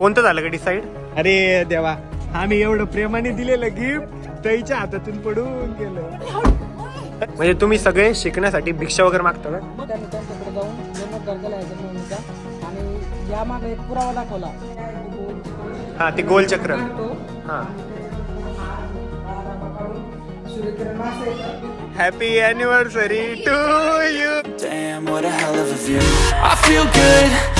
कोणतं झालं का डिसाईड अरे देवा आम्ही एवढं प्रेमाने दिलेलं गिफ्ट ताईच्या हातातून पडून गेलं. म्हणजे तुम्ही सगळे शिकण्यासाठी भिक्षा वगैरे मागता त्यांनी त्यांच्याकडे जाऊन आणि एक पुरावा दाखवला. हा ते गोल चक्र. हा. Happy anniversary to you Damn, what a hell of a view. I feel good,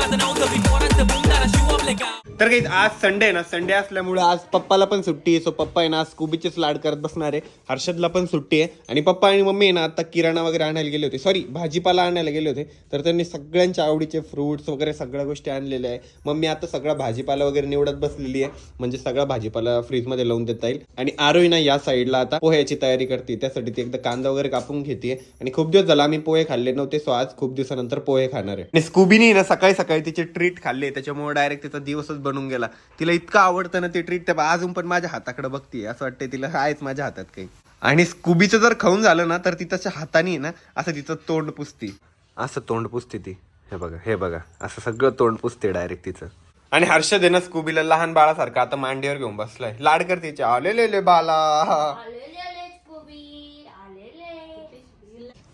तर काही आज संडे आहे ना संडे असल्यामुळे आज पप्पाला पण सुट्टी आहे. सो पप्पा आहे ना आज स्कूबीचेच लाड करत बसणार आहे. हर्षदला पण सुट्टी आहे. आणि पप्पा आणि मम्मी आहे ना आता किराणा वगैरे आणायला गेले होते. सॉरी भाजीपाला आणायला गेले होते. तर त्यांनी सगळ्यांच्या आवडीचे फ्रुट्स वगैरे सगळ्या गोष्टी आणलेल्या आहे. मम्मी आता सगळा भाजीपाला वगैरे निवडत बसलेली आहे. म्हणजे सगळा भाजीपाला फ्रीजमध्ये लावून देता येईल. आणि आरोही ना या साईडला आता पोह्याची तयारी करते. त्यासाठी ती एकदा कांदा वगैरे कापून घेते. आणि खूप दिवस झाला आम्ही पोहे खाल्ले नव्हते. सो आज खूप दिवसानंतर पोहे खाणार आहे. आणि स्कूबीनी ना सकाळी सकाळी तिचे ट्रीट खाल्ले. त्याच्यामुळे डायरेक्ट तिचा दिवसच बनून गेला. तिला इतकं आवडतं ना ते ट्रीट त्या अजून पण माझ्या हाताकडे बघतीये. असं वाटतंय तिला आहेच माझ्या हातात काही. आणि स्कूबीचं जर खाऊन झालं ना तर ती त्याच्या हाताने ना असं तिचं तोंड पुसती. असं तोंड पुसते ती. हे बघा हे बघा. असं सगळं तोंड पुसते डायरेक्ट तिचं. आणि हर्षद ना स्कूबीला लहान बाळासारखं आता मांडीवर घेऊन बसलाय. लाड करते तिच्या. आलेले बाला.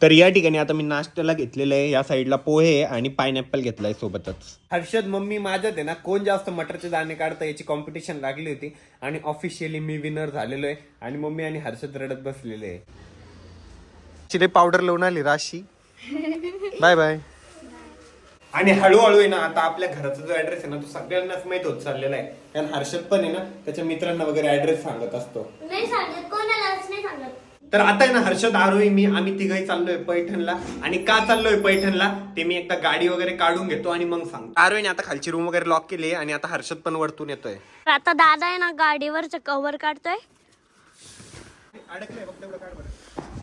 तर या ठिकाणी आता मी नाश्त्याला घेतलेलं आहे. या साईडला पोहे आणि पायनॅपल घेतलाय सोबतच. हर्षद मम्मी माझ्यात आहे ना कोण जास्त मटरचे दाणे काढतं याची कॉम्पिटिशन लागली होती आणि ऑफिशियली मी विनर झालेलो आहे आणि मम्मी आणि हर्षद रडत बसलेले आहे. चिले पावडर लावून आली राशी. बाय बाय आणि हळूहळू आहे ना आता आपल्या घराचा जो ऍड्रेस आहे ना तो सगळ्यांनाच माहीत होत चाललेला आहे. कारण हर्षद पण आहे ना त्याच्या मित्रांना वगैरे ऍड्रेस सांगत असतो. नाही सांगत. तर आता आहे ना हर्षद आरोही मी आम्ही तिघही चाललोय पैठणला. आणि का चाललोय पैठणला ते मी एकदा गाडी वगैरे काढून घेतो आणि मग सांगतो. आरोहीने आता खालची रूम वगैरे लॉक केली आणि आता हर्षद पण वरतून येतोय. आता दादा आहे ना गाडीवरच कव्हर काढतोय.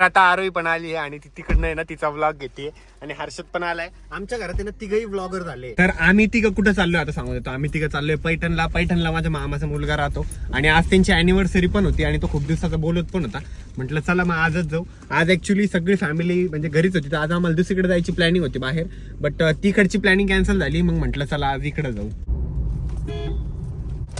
आता आरोही पण आली आहे आणि ती तिकडनं आहे ना तिचा व्लॉग घेते आणि हर्षद पण आलाय. आमच्या घरात आहे ना तिघही व्लॉगर झाले. तर आम्ही तिघं कुठं चाललोय आता सांगू देतो. आम्ही तिघं चाललोय पैठणला. पैठणला माझ्या मामाचा मुलगा राहतो. आणि आज त्यांची अॅनिव्हर्सरी पण होती आणि तो खूप दिवसाचा बोलत पण होता. म्हटलं चला मग आजच जाऊ. आज ऍक्च्युली सगळी फॅमिली म्हणजे घरीच होती. तर आज आम्हाला दुसरीकडे जायची प्लॅनिंग होती बाहेर. बट तिकडची प्लॅनिंग कॅन्सल झाली. मग म्हटलं चला आज इकडे जाऊ.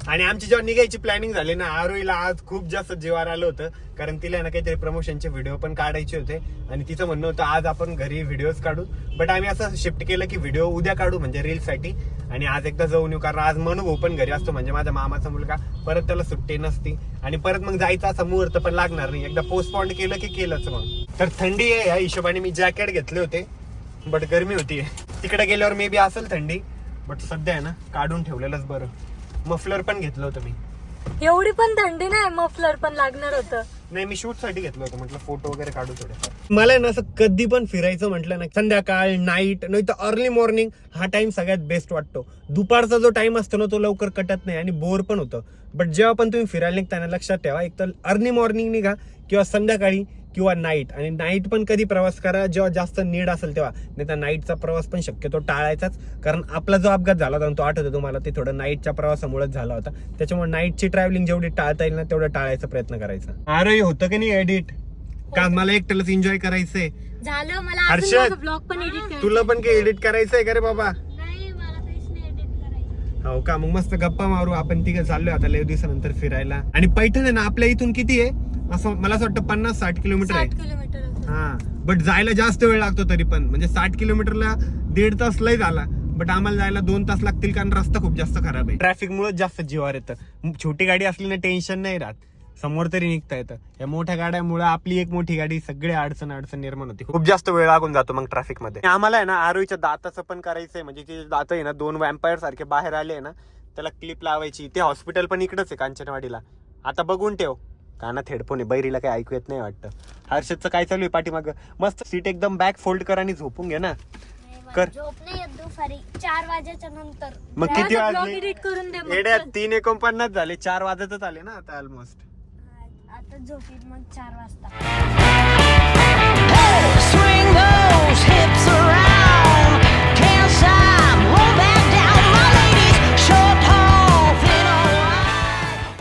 आणि आमची जेव्हा निघायची प्लॅनिंग झाली ना आरोईला आज खूप जास्त जीवार आलं होतं. कारण तिला ना काहीतरी प्रमोशनचे व्हिडिओ पण काढायचे होते. आणि तिचं म्हणणं होतं आज आपण घरी व्हिडिओज काढू. बट आम्ही असं शिफ्ट केलं की व्हिडिओ उद्या काढू म्हणजे रील्ससाठी आणि आज एकदा जाऊन येऊ कारण आज मनू पण घरी असतो म्हणजे माझ्या मामाचा मुलगा. परत त्याला सुट्टी नसती. आणि परत मग जायचा असा मुहूर्त पण लागणार नाही. एकदा पोस्टपॉन्ड केलं की केलंच मग. तर थंडी आहे या हिशोबाने मी जॅकेट घेतले होते. बट गरमी होती तिकडे गेल्यावर मे बी असेल थंडी. बट सध्या आहे ना काढून ठेवलेलंच बरं. मफलर पण घेतलं होतं मी. एवढी पण थंडी नाही मफलर पण लागणार होतं. नाही मी शूटसाठी घेतलं होतं म्हटलं फोटो वगैरे काढू थोडे मला ना असं कधी पण फिरायचं म्हटलं ना संध्याकाळ नाईट नाही तर अर्ली मॉर्निंग हा टाइम सगळ्यात बेस्ट वाटतो. दुपारचा जो टाइम असतो ना तो लवकर कटत नाही आणि बोर पण होतं. बट जेव्हा पण तुम्ही फिरायला निघताना लक्षात ठेवा एक तर अर्ली मॉर्निंग निघा किंवा संध्याकाळी किंवा नाईट आणि नाईट पण कधी प्रवास करा जेव्हा जास्त नीड असेल तेव्हा. नाही तर नाईटचा प्रवास पण शक्यतो टाळायचाच. कारण आपला जो अपघात झाला होता तो आठवतो तुम्हाला ते थोडं नाईटच्या प्रवासामुळेच झाला होता. त्याच्यामुळे नाईटची ट्रॅव्हलिंग जेवढी टाळता येईल ना तेवढं टाळायचा प्रयत्न करायचा. अरे होतं की नाही एडिट का मला एकट्यालाच एन्जॉय करायचंय? झालं मला हर्षद. अजून माझं ब्लॉग पण एडिट करायचं तुला पण काही एडिट करायचंय का रे बाबा? नाही मला काहीच नाही एडिट करायचं हो का? मग मस्त गप्पा मारू आपण तिघं चाललोय आता लय दिवसानंतर फिरायला. आणि पैठण आहे ना आपल्या इथून किती आहे? असं मला असं वाटतं पन्नास साठ किलोमीटर आहे. साठ किलोमीटर असेल. हा. बट जायला जास्त वेळ लागतो तरी पण. म्हणजे साठ किलोमीटरला दीड तास लय झाला. बट आम्हाला जायला दोन तास लागतील कारण रस्ता खूप जास्त खराब आहे. ट्रॅफिक मुळे जास्त जीवावर येतं. छोटी गाडी असली ना टेन्शन नाही राहत. समोर तरी निघता येतं. या मोठ्या गाड्यामुळे आपली एक मोठी गाडी सगळे अडचण अडचण निर्माण होते. खूप जास्त वेळ लागून जातो मग ट्रॅफिकमध्ये. आम्हाला आहे ना आरोईच्या दाताचं पण करायचंय. म्हणजे ते दात आहे ना दोन वॅम्पायर सारखे बाहेर आले आहे ना त्याला क्लिप लावायची. ते हॉस्पिटल पण इकडच आहे कांचनवाडीला. आता बघून ठेव. कानात हेडफोन आहे बैरीला काही ऐकू येत नाही वाटतं. हर्षदचं काय चालू आहे पाठीमाग? मस्त सीट एकदम बॅक फोल्ड कर आणि झोपून घे ना. कर. झोप नाही येत दुपारी. चार वाजेच्या नंतर. मग किती वाजले? एडिट करून दे मग. येड्या तीन एकोणपन्नास झाले. चार वाजतच आले ना आता ऑलमोस्ट आता झोपीत मग चार वाजता.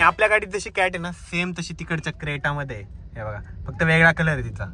आपल्या गाडीत जशी कॅट आहे ना सेम तशी तिकडच्या क्रेटामध्ये आहे. हे बघा फक्त वेगळा कलर आहे तिचा.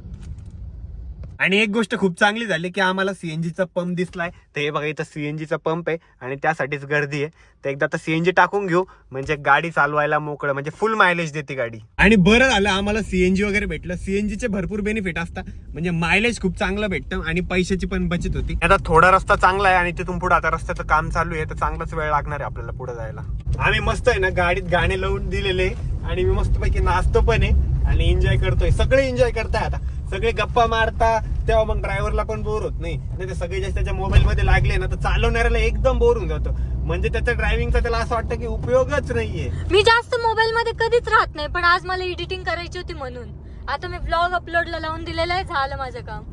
आणि एक गोष्ट खूप चांगली झाली की आम्हाला सीएनजीचा पंप दिसलाय. तर हे बघा इथं सीएनजीचा पंप आहे आणि त्यासाठीच गर्दी आहे. तर एकदा आता सीएनजी टाकून घेऊ. म्हणजे गाडी चालवायला मोकळं म्हणजे फुल मायलेज देते गाडी. आणि बरं झालं आम्हाला सीएनजी वगैरे भेटलं. सीएनजीचे भरपूर बेनिफिट असतात. म्हणजे मायलेज खूप चांगलं भेटतं आणि पैशाची पण बचत होती. आता थोडा रस्ता चांगला आहे आणि तिथून पुढे आता रस्त्याचं काम चालू आहे. तर चांगलाच वेळ लागणार आहे आपल्याला पुढे जायला. आम्ही मस्त आहे ना गाडीत गाणे लावून दिलेले. आणि मी मस्तपैकी नाचतो पण आहे. आणि एन्जॉय करतोय. सगळे एन्जॉय करताय आता. सगळे गप्पा मारता तेव्हा मग ड्रायव्हरला पण बोर होत नाही. नाही तर सगळे जास्त त्याच्या मोबाईल मध्ये लागले ना तर चालवणाऱ्याला एकदम बोर होऊन जातो. म्हणजे त्याच्या ड्रायव्हिंगचा त्याला असं वाटतं की उपयोगच नाहीये. मी जास्त मोबाईल मध्ये कधीच राहत नाही पण आज मला एडिटिंग करायची होती म्हणून. आता मी ब्लॉग अपलोडला लावून दिलेला आहे झालं माझं काम.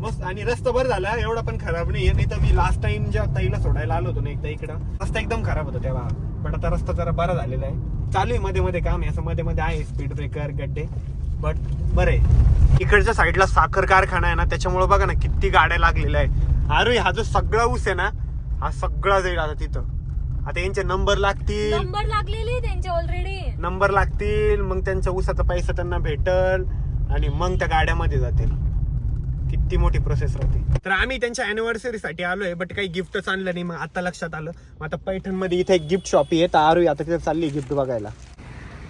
मस्त. आणि रस्ता बरं झाला एवढा पण खराब नाहीये. नाही तर मी लास्ट टाइम जेव्हा ताईला सोडायला आलो होतो ना एकदा इकडं. रस्ता एकदम खराब होता तेव्हा. पण आता रस्ता जरा बरा झालेला आहे. चालू आहे मध्ये मध्ये काम आहे. असं मध्ये मध्ये आहे स्पीड ब्रेकर गड्डे. बट बरं आहे. इकडच्या साईडला साखर कारखाना आहे ना त्याच्यामुळे बघा ना किती गाड्या लागलेल्या आहे अरे हा जो सगळा ऊस आहे ना हा सगळा जाईल आता तिथं. आता यांचे नंबर लागतील. नंबर लागलेली त्यांचे ऑलरेडी नंबर लागतील. मग त्यांच्या ऊसाचा पैसा त्यांना भेटल आणि मग त्या गाड्यामध्ये जातील. किती मोठी प्रोसेस राहते. तर आम्ही त्यांच्या अॅनिव्हर्सरी साठी आलोय बट काही गिफ्टच आणलं नाही मग आता लक्षात आलं. मग आता पैठणमध्ये इथे एक गिफ्ट शॉप आहे तर आरोही आता तिथे चालली गिफ्ट बघायला.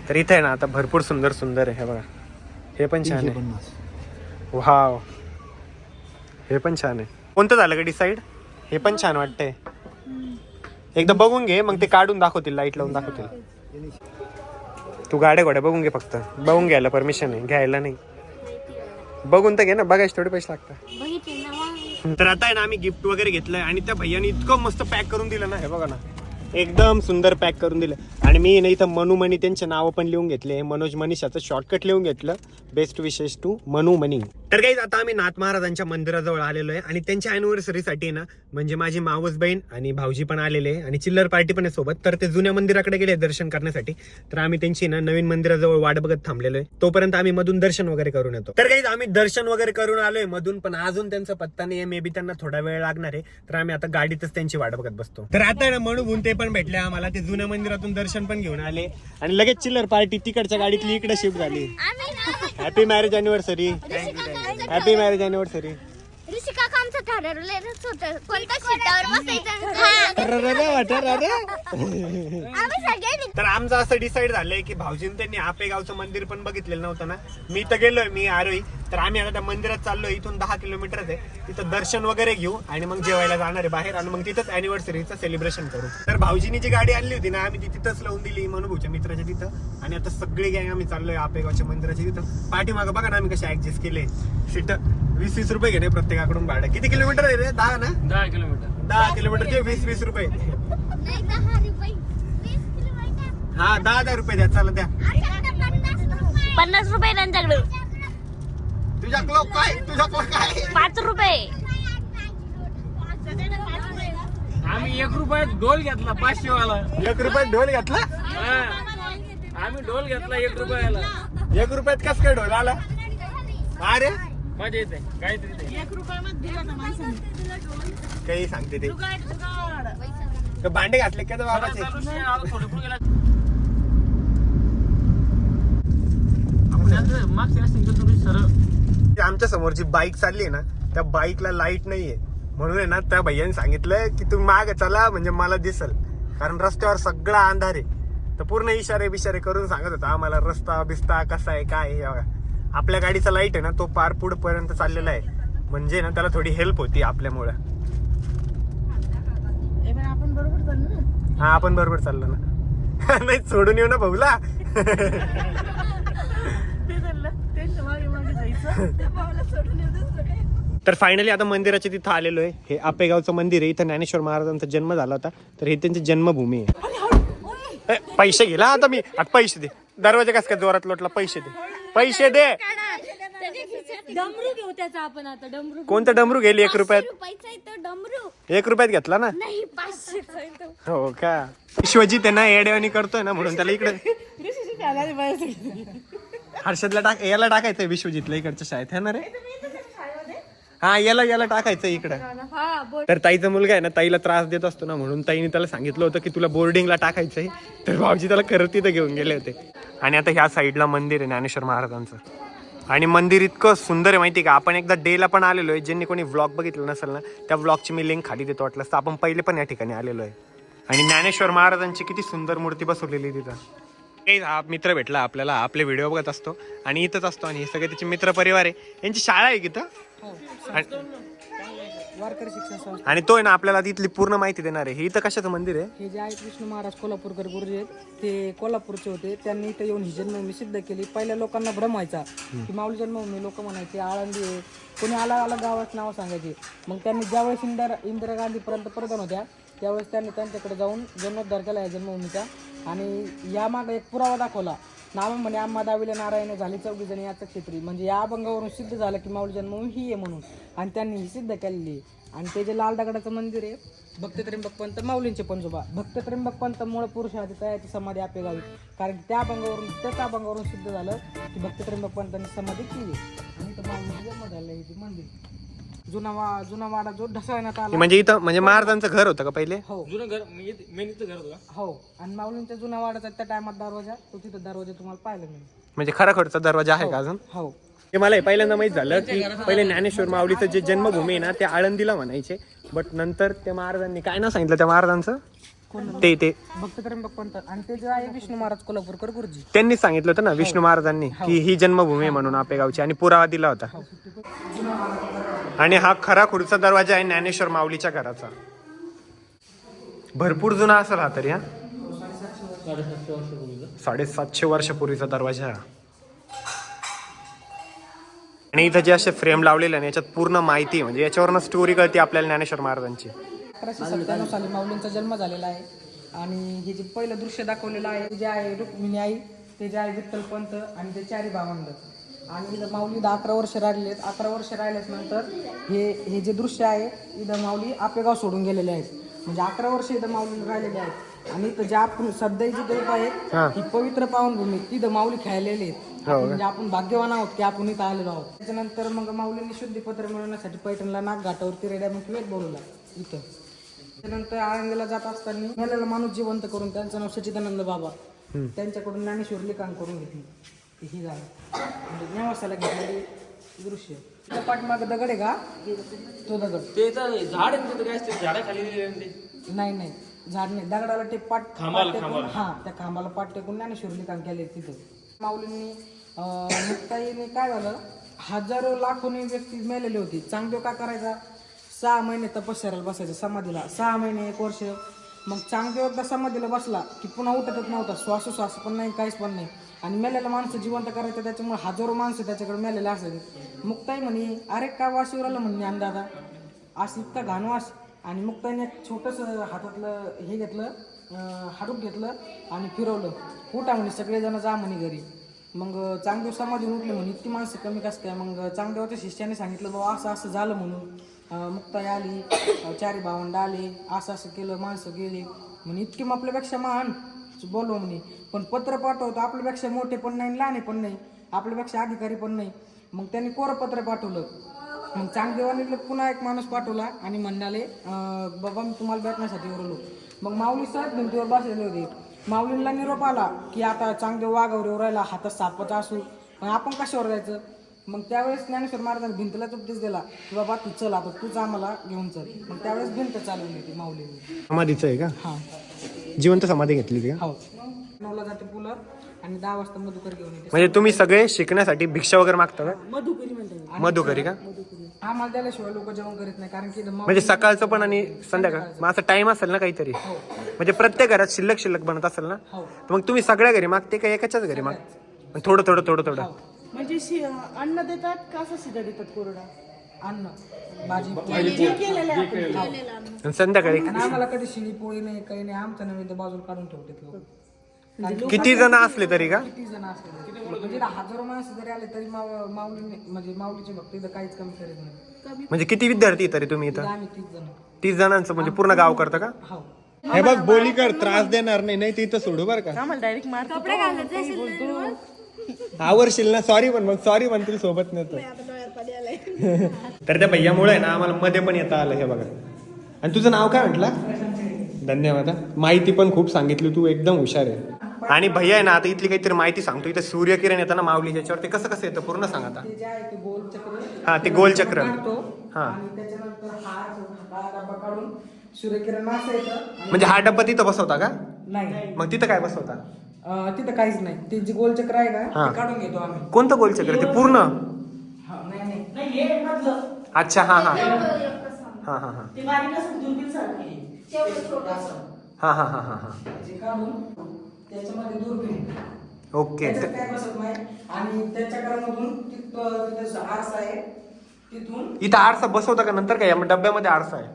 तर इथे आहे ना आता भरपूर सुंदर सुंदर आहे हे बघा. हे पण छान आहे. वाव हे पण छान आहे. कोणतं झालं का डिसाईड हे पण छान वाटतंय. एकदा बघून घे मग ते काढून दाखवतील लाइट लावून दाखवतील. तू गाड्या गोड्या बघून घे फक्त. बघून घ्यायला परमिशन आहे घ्यायला नाही. बघून तर घे ना बघायचे थोडे पैसे लागतात बघितले ना मग. तर आता आहे ना आम्ही गिफ्ट वगैरे घेतलंय आणि त्या भैयाने इतकं मस्त पॅक करून दिलं ना हे बघा ना एकदम सुंदर पॅक करून दिलं. आणि मी ना इथं मनुमणी त्यांचे नावं पण लिहून घेतले. मनोज मनीषाचं शॉर्टकट लिहून घेतलं. बेस्ट विशेष टू मनुमणी तर काही आता आम्ही नाथ महाराजांच्या मंदिराजवळ आलेलो आहे. आणि त्यांच्या अॅनिव्हर्सरीसाठी ना म्हणजे माझी मावस बहीण आणि भाऊजी पण आलेले आहे. आणि चिल्लर पार्टी पण आहे सोबत. तर ते जुन्या मंदिराकडे गेले दर्शन करण्यासाठी. तर आम्ही त्यांची ना नवीन मंदिराजवळ वाट बघत थांबलेलो आहे. तोपर्यंत आम्ही मधून दर्शन वगैरे करून येतो. तर काही आम्ही दर्शन वगैरे करून आलोय. मधून पण अजून त्यांचा पत्ता नाही मे बी त्यांना थोडा वेळ लागणार आहे. तर आम्ही आता गाडीतच त्यांची वाट बघत बसतो. तर आता ना म्हणून ते पण भेटले आम्हाला ते जुन्या मंदिरातून दर्शन पण घेऊन आले. आणि लगेच चिल्लर पार्टी. तिकडच्या गाडीतली इकडे शिफ्ट झाली. Happy marriage anniversary happy marriage anniversary Rishika कामचं ठरवलेलंच होतं. कोणत्या सीटावर बसायचं आम्ही सगळ्यांनी तर आमचं असं डिसाईड झालंय की भाऊजीन त्यांनी आपेगावचं मंदिर पण बघितलेलं नव्हतं ना. मी तर गेलोय मी आरोही. तर आम्ही आता त्या मंदिरात चाललोय इथून दहा किलोमीटर आहे. तिथं दर्शन वगैरे घेऊ आणि मग जेवायला जाणार आहे बाहेर आणि मग तिथंच अॅनिव्हर्सरीचं सेलिब्रेशन करू. तर भाऊजीनी जी गाडी आणली होती ना आम्ही ती तिथंच लावून दिली मनुभूच्या मित्राच्या तिथं. आणि आता सगळी गॅंग आम्ही चाललोय आपेगावच्या मंदिराच्या तिथं. पाठीमागं बघा ना आम्ही कसे ऍडजस्ट केले. सीट. वीस वीस रुपये घेणे प्रत्येकाकडून भाडं. किती किलोमीटर आहे रे? दहा ना? दहा किलोमीटर. दहा किलोमीटरचे वीस वीस रुपये. नाही दहा रुपये. वीस किलोमीटर हा दहा दहा रुपये द्या. चला द्या. पन्नास रुपये. त्यांच्याकडे तुझ्या क्लब काय? तुझ्या क्लब काय? पाच रुपये. आम्ही एक रुपयात ढोल घेतला पाचशे वाला एक रुपयात ढोल घातला? आम्ही ढोल घेतला एक रुपयाला. एक रुपयात कस काय ढोल आला? अरे मजा येते काहीतरी ते. काही सांगते ते. तर भांडे घातले का तर बाबाचे? चालू नाही, आता थोडं पुढे गेला. आपण आता मागच्या रस्त्याने गेलो थोडी सरळ. आमच्यासमोर जी बाईक चालली आहे ना त्या बाईकला लाइट नाहीये. म्हणून आहे ना त्या भैयाने सांगितलं की तुम्ही मागे चला म्हणजे मला दिसल. कारण रस्त्यावर सगळा अंधार आहे. तर पूर्ण इशारे बिशारे करून सांगत होता आम्हाला रस्ता बिस्ता कसा आहे काय आहे हे बघा. आपल्या गाडीचा लाइट आहे ना तो पार पुढपर्यंत चाललेला आहे. म्हणजे ना त्याला थोडी हेल्प होती आपल्यामुळं. आपण बरोबर चाललो ना. हा आपण बरोबर चाललो ना. नाही सोडून येऊ ना भाऊला. ते चाललं. त्यांच्या मागे मागे जायचं. त्या भावाला सोडून येतच काय तर फायनली आता मंदिराच्या तिथं आलेलो आहे. हे आपेगावचं मंदिर आहे. इथं ज्ञानेश्वर महाराजांचा जन्म झाला होता. तर हे त्यांची जन्मभूमी आहे. ए, पैसे गेला आता मी. आता पैसे दे. दरवाजा कस काय जोरात लोटला? पैसे दे. पैसे दे. डमरू घेऊ त्याचा आपण आता डमरू कोणतं डमरू गेली एक रुपयात? डमरू. एक रुपयात घेतला ना? नाही पाचशेचा हो का? विश्वजित आहे ना येड्यावानी करतोय ना म्हणून त्याला इकडे. हर्षदला टाक याला टाकायचंय विश्वजितला इकडच्या शाळेत है ना रे? हा याला याला टाकायचं इकडं. तर ताईचा मुलगा आहे ना ताईला त्रास देत असतो ना म्हणून ताईने त्याला सांगितलं होतं की तुला बोर्डिंगला टाकायचंय. तर भाऊजी त्याला खरं तिथं घेऊन गेले होते. आणि आता ह्या साईडला मंदिर आहे ज्ञानेश्वर महाराजांचं. आणि मंदिर इतकं सुंदर आहे माहिती आहे का? आपण एकदा डेला पण आलेलो आहे. ज्यांनी कोणी व्लॉग बघितलं नसेल ना त्या व्लॉगची मी लिंक खाली देतो वाटलं तर आपण पहिले पण या ठिकाणी आलेलो आहे. आणि ज्ञानेश्वर महाराजांची किती सुंदर मूर्ती बसवलेली आहे तिथं. काही हा मित्र भेटला आपल्याला आपले व्हिडिओ बघत असतो. आणि इथंच असतो आणि हे सगळे त्याचे मित्र परिवार आहे. यांची शाळा आहे आणि- वारकरी शिक्षण संस्था. आणि तो आहे ना आपल्याला तिथली पूर्ण माहिती देणार आहे. हे इथं कशाचं मंदिर आहे? हे जे आहेत विष्णू महाराज कोल्हापूरकर गुरुजी आहेत ते कोल्हापूरचे होते. त्यांनी इथं येऊन ही जन्मभूमी सिद्ध केली. पहिल्या लोकांना भ्रम व्हायचा. की माऊली जन्मभूमी लोक म्हणायचे आळंदी आहे. कोणी आला आला गावात नाव सांगायचे. मग त्यांनी ज्यावेळेस इंदिरा इंदिरा गांधीपर्यंत प्रधान होत्या त्यावेळेस त्यांनी त्यांच्याकडे जाऊन जीर्णोद्धार केला या जन्मभूमीचा. आणि यामागे एक पुरावा दाखवला. नाम म्हणे आम्हा दाविले नारायण झाले चौघी जण याचं क्षेत्री. म्हणजे या अभंगावरून सिद्ध झालं की माऊली जन्मभूमी ही आहे म्हणून. आणि त्यांनी ही सिद्ध केलेली आहे. आणि ते जे लाल दगडाचं मंदिर आहे भक्त त्र्यंबक पंत माऊलींचे पंजोबा. भक्त त्र्यंबक पंत मूळ पुरुष आधी तयाची समाधी आपे गावी. कारण त्या अभंगावरून त्याच अभंगावरून सिद्ध झालं की भक्त त्र्यंबक पंतांनी समाधी केली. आणि तर माऊलीचं जन्म झालं हे ते मंदिर. जुना वा जुना वाडा जो ढसाळण्यात आला. म्हणजे इथं म्हणजे महाराजांचं घर होतं का पहिले? हो. जुनं घर हो. आणि माऊलींच्या जुना वाड्याचा त्या टायमात दरवाजा तो तिथं दरवाजा तुम्हाला पाहायला मिळेल म्हणजे खरा खरचा दरवाजा आहे का अजून? हो. हे मला हे पहिल्यांदा माहीत झालं की पहिले ज्ञानेश्वर माऊलीचं जे जन्मभूमी आहे ना ते आळंदीला म्हणायचे. बट नंतर त्या महाराजांनी काय ना सांगितलं त्या महाराजांचं? ते ते. भक्त त्र्यंबक पंत आणि ते जे आहे विष्णू महाराज कोल्हापूरकर गुरुजी. त्यांनीच सांगितलं होतं ना विष्णू महाराजांनी की ही जन्मभूमी आहे म्हणून आपेगावची आणि पुरावा दिला होता. आणि हा खरा खुर्चा दरवाजा आहे ज्ञानेश्वर माऊलीच्या घराचा. भरपूर जुना असेल हा तरी हा? साडेसातशे वर्षापूर्वीचा दरवाजा हा. आणि इथं जे असे फ्रेम लावलेले आहे याच्यात पूर्ण माहिती. म्हणजे याच्यावरनं स्टोरी कळते आपल्याला ज्ञानेश्वर महाराजांची. अकराशे सत्त्याण्णव साली माऊलींचा जन्म झालेला आहे. आणि हे जे पहिलं दृश्य दाखवलेलं आहे जे आहे रुक्मिणी आई ते जे आहे विठ्ठल पंत आणि ते चारी भावंड. आणि इथं माऊली इथं अकरा वर्ष राहिलेत अकरा वर्ष राहिल्याच नंतर हे हे जे दृश्य आहे इथं माऊली आपेगाव सोडून गेलेले आहेत. म्हणजे अकरा वर्ष इथं माऊली राहिलेले आहेत. आणि इथं ज्या आपण सध्या जी देव आहे ही. पवित्र पावनभूमी तिथं माऊली खेळलेली आहेत. म्हणजे आपण भाग्यवान आहोत की आपण इथं आलेलो आहोत. त्याच्यानंतर मग माऊलींनी शुद्धीपत्र मिळवण्यासाठी पैठणला नागघाटावरती रेड्या मग वेद बोलवला इथं. त्यानंतर आळंदीला जात असताना मेलेला माणूस जिवंत करून त्यांचं नाव सच्चिदानंद बाबा. त्यांच्याकडून ज्ञानेश्वर लिखाण करून घेतली. ही झालं. म्हणजे नेवासाला घेतलेली दृश्य. त्या पाठीमागं दगड आहे का? तो दगड. ते झाड नाही नाही. झाड नाही. दगडाला ते पाट पाट टेकून- हा त्या खांबाला पाट टेकून ज्ञानेश्वर लिखाण केले तिथं. माऊलींनी अं, मुक्ताईने काय झालं? हजारो लाखोनी व्यक्ती मेलेली होती. चांगदेव काय करायचा? सहा महिने तपश्चर्याला बसायचं समाधीला. सहा महिने एक वर्ष. मग चांगले एकदा समाधीला बसला की पुन्हा उठतच नव्हता. श्वासोश्वास पण नाही काहीच पण नाही. आणि मेलेला माणसं जिवंत करायचं त्याच्यामुळे हजारो माणसं त्याच्याकडे मेलेले असायचे. मुक्ताई म्हणे अरे का वाशीवर आलं म्हणे अंदाजा? असं इतका घाणवास आणि मुक्ताईने एक छोटंसं हातातलं हे घेतलं हाडूक घेतलं आणि फिरवलं. उठा म्हणे सगळेजण जा म्हणे घरी. मग चांगदेव समाधी उठले म्हणे इतकी माणसं कमी कसं काय? मग चांगदेवाच्या शिष्याने सांगितलं बाबा असं असं झालं म्हणून. मुक्ताई आली चारी भावंड आले असं असं केलं माणसं गेले. म्हणे इतकी मग आपल्यापेक्षा महान. बोलव म्हणे. पण पत्र पाठवतो आपल्यापेक्षा मोठे पण नाही लहाने पण नाही. आपल्यापेक्षा अधिकारी पण नाही. मग त्यांनी कोरं पत्र पाठवलं. मग चांगदेवाने पुन्हा एक माणूस पाठवला आणि म्हणाले बाबा मी तुम्हाला भेटण्यासाठी ओरलो मग माऊली सहज भिंतीवर बसलेले होते. माऊलींना निरोप आला की आता चांगदेव वाघावर राहिला हातात सापाचा असू. मग आपण कशावर जायचं? मग त्यावेळेस ज्ञानेश्वर महाराजांनी भिंतीलाच उपदेश दिला की बाबा तू चल आता तूच आम्हाला घेऊन चल. मग त्यावेळेस भिंत चालवली होती माऊलीने समाधीचं आहे का? हां. जिवंत समाधी घेतली होती का? हो. नऊला जाते पुलं आणि दहा वाजता मधुकर घेऊन येते. म्हणजे तुम्ही सगळे शिकण्यासाठी भिक्षा वगैरे मागता का? मधुकरी म्हणते मधुकरी का? आम्हाला लोक जेवण करीत नाही कारण की इथं माऊली- म्हणजे सकाळचं पण आणि संध्याकाळ मग असं टाइम असेल ना काहीतरी. म्हणजे प्रत्येक घरात शिल्लक शिल्लक बनत असेल ना? हो. तर मग तुम्ही सगळ्या घरी मागते का एकाच्याच घरी माग थोडं थोडं थोडं थोडं. म्हणजे शि- अन्न देतात का असं शिधा देतात कोरडा? अन्न. भाजी जे केलेलं आहे. आपण आणि संध्याकाळी आणि आम्हाला कधी शिळी पोळी नाही काही नाही. आमचं नवीन बाजूला काढून ठेवते लोक. किती जण असले तरी का? किती जण असले म्हणजे इथं हजारो माणसं जरी आले तरी माव- माऊली म्हणजे माऊलीचे भक्त इथं काहीच कमी करीत नाही म्हणजे किती विद्यार्थी तरी तुम्ही इथं? इथं आम्ही तीस जण. तीस जणांचं म्हणजे पूर्ण गाव करतं का? हो. हे बघ बोली कर त्रास देणार नाही. नाही तिथं सोडू बरं का. आम्हाला डायरेक्ट मार कपडे घालायचे आवडशील ना सॉरी पण मग सॉरी म्हणतील सोबत नव्हतं तर. त्या भैयामुळे आहे ना आम्हाला मध्ये पण येता आलं हे बघा. आणि तुझं नाव काय म्हटलं? धन्यवाद हा. माहिती पण खूप सांगितली तू एकदम हुशार आहे. आणि भैया आहे ना आता इथली काहीतरी माहिती सांगतो. इथं सूर्यकिरण येतं ना माऊली त्याच्यावर ते कसं कसं येतं पूर्ण सांग आता. ते जे आहे ते गोल चक्र. हा ते गोल चक्र. हा. म्हणजे हा डब्बा तिथं बसवता का? नाही. मग तिथं काय बसवता? अं, तिथं काहीच नाही. ते जे गोल चक्र आहे का. ते काढून घेतो आम्ही. कोणतं गोल चक्र? ते पूर्ण? हा, नाही नाही. नाही हे मधलं. अच्छा हा हा. हा हा हा. ते बारीक असं दुर्बीण सारखी हा हा हा हा हा. जे काढून त्याच्यामध्ये दूरबीण. ओके. त्याच्यात काय बसत नाही. आणि त्या चक्रामधून तिथं तिथं आरसा आहे. तिथून इथं आरसा बसवता का नंतर काय? या डब्यामध्ये आरसा आहे.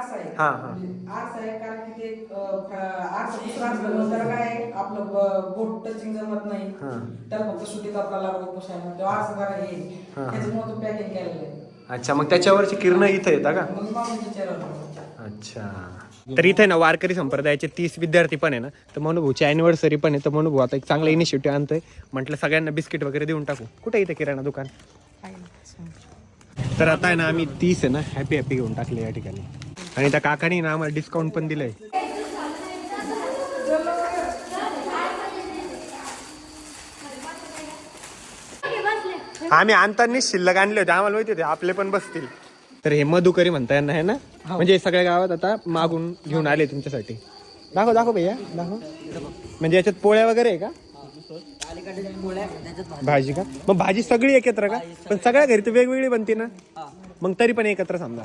आरसा आहे. हा, हा. म्हणजे आरसा आहे कारण की ते त्याला काय आपलं ब- बोट टचिंग जमत नाही. हा. त्याला फक्त सुट्टीत आपला लागतो पुसायला हा, हा. त्याच्यामुळे तो पॅकिंग केलेलं आहे. अच्छा मग त्याच्यावरची किरण इथं येतात का? मग मागून विचारलं अच्छा. तर इथे ना वारकरी संप्रदायाचे तीस विद्यार्थी पण आहे ना तर मनुभाऊची अॅनिव्हर्सरी पण आहे तर मनुभाऊ आता एक चांगला इनिशिएटिव्ह आणतोय. म्हटलं सगळ्यांना बिस्किट वगैरे देऊन टाकू. कुठे इथे किराणा दुकान? तर आता आहे ना आम्ही तीस आहे ना हॅपी हॅपी घेऊन टाकले या ठिकाणी. आणि त्या काकानी ना आम्हाला डिस्काउंट पण दिलंय. आम्ही आणताना शिल्लक आणले होते. आम्हाला माहिती होते आपले पण बसतील. तर हे मधुकरी म्हणता यांना आहे ना? म्हणजे सगळ्या गावात आता मागून घेऊन आले तुमच्यासाठी. दाखव दाखव भैया दाखव. म्हणजे याच्यात पोळ्या वगैरे आहे का? भाजी का? मग भाजी सगळी एकत्र का? पण सगळ्या घरी तर वेगवेगळी बनते ना? मग तरी पण एकत्र समजा.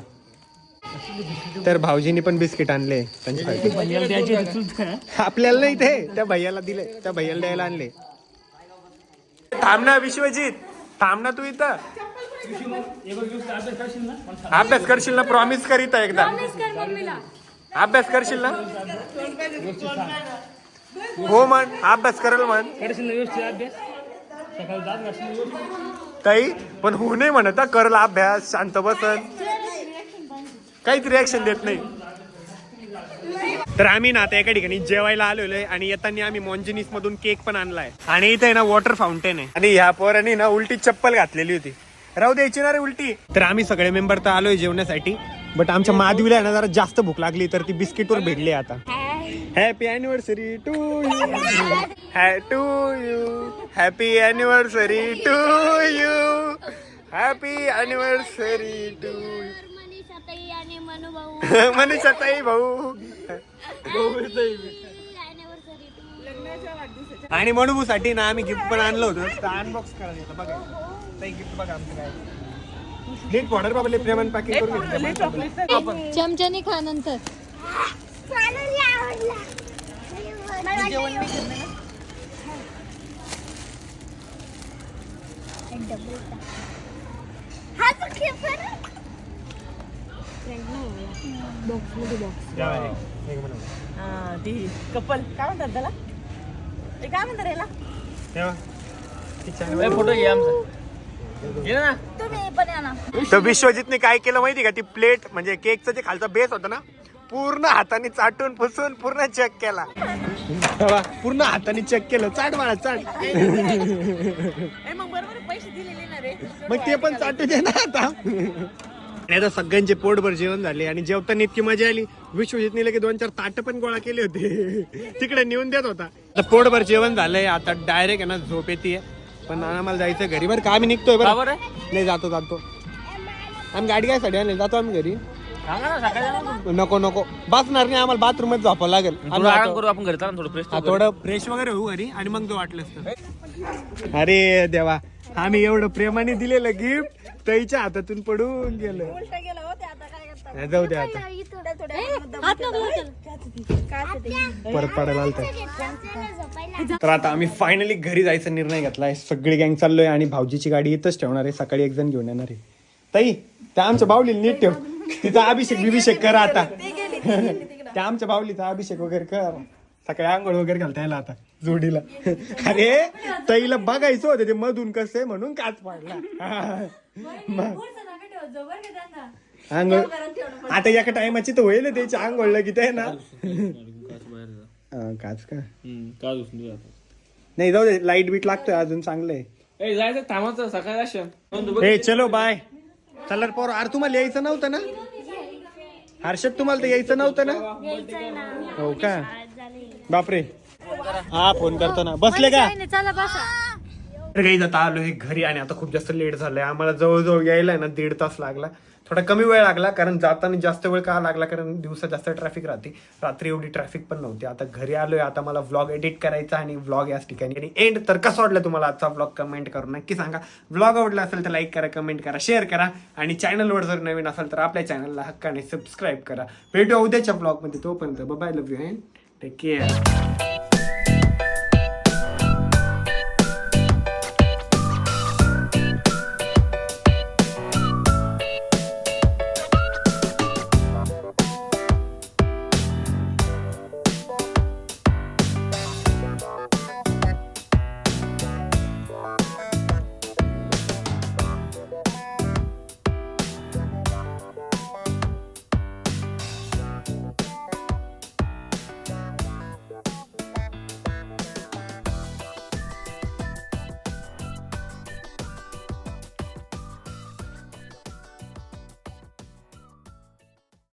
तर भाऊजींनी पण बिस्किट आणले. आपल्याला नाही ते त्या भैयाला दिले त्या भैयाला द्यायला आणले. थांब ना विश्वजित थांब ना तू इथं. अभ्यास करशील ना प्रॉमिस करीत एकदा Promise कर मम्मीला अभ्यास करशील ना? हो म्हण अभ्यास करेल म्हण. ताई पण हो नाही म्हणत करल अभ्यास शांत बसन. काहीच रिॲक्शन देत नाही. तर आम्ही ना आता एका ठिकाणी जेवायला आलेलो आहे आणि येताना आम्ही मॉन्जिनिस मधून केक पण आणलाय. आणि इथे ना वॉटर फाउंटेन आहे. आणि ह्या पोरांनी ना उलटी चप्पल घातलेली होती. राहू द्यायची ना रे उलटी. तर आम्ही सगळे मेंबर तर आलोय जेवण्यासाठी. बट आमच्या माधवीला आहे ना जरा जास्त भूक लागली तर ती बिस्किटवर भेटली आता. Happy anniversary to you to you happy anniversary to you happy anniversary to भाऊ. मनीषा ताई भाऊ. आणि मनूसाठी ना आम्ही गिफ्ट पण आणलं होतं. अनबॉक्स करायला बघा ताई गिफ्ट बघा आमचं काय. नीट बॉर्डर बाबा प्रेमान पॅकिंग करून घेतलं चमच्यानी खा नंतर. मला मला? हा तो कपल. काय म्हणतात त्याला ते काय म्हणतात याला तुम्ही पण या ना तर विश्वजितने काय केलं माहिती का? ती प्लेट म्हणजे केकचं जे खालचा बेस होता ना पूर्ण हाताने चाटून पुसून पूर्ण चेक केला. तेव्हा पूर्ण हाताने चेक केलं. चाट मला चाट. ए, मग बरोबर पैसे दिलेले ना रे. मग ते पण चाटू दे ना आता. आणि आता सगळ्यांचे पोटभर जेवण झाले आणि जेवताना इतकी मजा आली. विश्वजितने लगे दोन चार ताट पण गोळा केले होते. तिकडे नेऊन देत होता. आता पोटभर जेवण झालंय. आता डायरेक्ट आहे ना झोप येते. पण आम्हाला जायचं घरी. बरं का आम्ही निघतोय बरं. नाही जातो जातो. आम्ही गाडी काय साठी आणली. जातो आम्ही घरी. नको नको. बसणार नाही. आम्हाला बाथरूममध्ये झोपावं लागेल. आम्ही जातो. आपण घरी. थोडं फ्रेश थोडं फ्रेश वगैरे होऊ घरी आणि मग जो वाटलं अरे देवा. आम्ही एवढं प्रेमाने दिलेलं गिफ्ट ताईच्या हातातून पडून गेलं. उलटा गेला होते आता काय करतात? नाही, जाऊ दे आता. हात नको. उचल. परत पडायला आलतं. तर आता आम्ही फायनली घरी जायचा निर्णय घेतलाय. सगळी गँग चाललोय आणि भाऊजीची गाडी इथंच ठेवणार आहे. सकाळी एक जण घेऊन येणार आहे. ताई त्या आमच्या बावली नीट ठेव. तिचा अभिषेक बिभिषेक कर आता. त्या आमच्या बावलीचा अभिषेक वगैरे कर. सकाळी आंघोळ वगैरे घालता यायला आता जोडीला. अरे ताईला बघायचं होतं ते मधून कसं आहे म्हणून काच पाडला. आंघोळ आता एका टायमाची तर होईल त्याची आंघोळलं की ते ना. हा, काच का? नाही जाऊ दे लाइट बीट लागतोय अजून चांगलं आहे जायचं थांबायचं सकाळी ए चलो बाय चला रे पोर अरे तुम्हाला यायचं नव्हतं ना? हर्षद तुम्हाला तर यायचं नव्हतं ना? हो का? बापरे. हा फोन करतो ना. बसले का? चला बसा. तर काही आता आलो हे घरी आणि आता खूप जास्त लेट झालंय. आम्हाला जवळजवळ यायला आहे ना दीड तास लागला. थोडा कमी वेळ लागला कारण जाताना जास्त वेळ का लागला? कारण दिवसा जास्त ट्रॅफिक राहते. रात्री एवढी ट्रॅफिक पण नव्हती. आता घरी आलोय आता मला व्लॉग एडिट करायचा आणि व्लॉग याच ठिकाणी. आणि एंड तर कसं वाटलं तुम्हाला आजचा व्लॉग कमेंट करून नक्की सांगा. व्लॉग आवडला असेल तर लाईक करा कमेंट करा शेअर करा. आणि चॅनलवर जर नवीन असेल तर आपल्या चॅनलला हक्काने सबस्क्राईब करा. भेटू उद्याच्या ब्लॉगमध्ये तोपर्यंत bye love you and take care